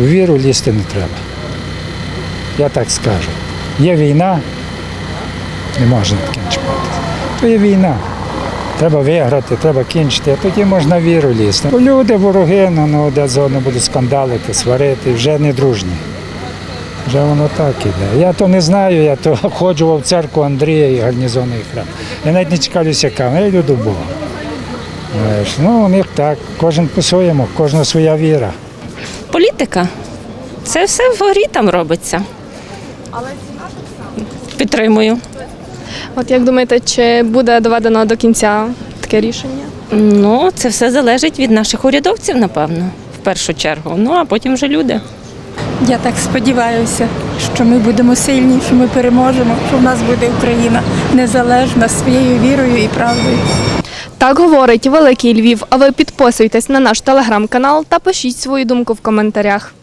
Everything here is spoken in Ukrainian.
В віру лізти не треба. Я так скажу. Є війна, не можна чіпати. То є війна. Треба виграти, треба кінчити, а тоді можна віру лізти. Бо люди, вороги, ну, ну один з будуть скандалити, сварити, вже не дружні. Вже воно так іде. Я то не знаю, я то ходжу в церкву Андрія і гарнізонний храм. Я навіть не цікавлюся, яка, я до Бога. Ну, у них так, кожен по-своєму, кожна своя віра. Політика. Це все вгорі там робиться. Підтримую. От як думаєте, чи буде доведено до кінця таке рішення? Ну, це все залежить від наших урядовців, напевно, в першу чергу. Ну, а потім вже люди. Я так сподіваюся, що ми будемо сильні, що ми переможемо, що в нас буде Україна незалежна своєю вірою і правдою. Так говорить Великий Львів. А ви підписуйтесь на наш телеграм-канал та пишіть свою думку в коментарях.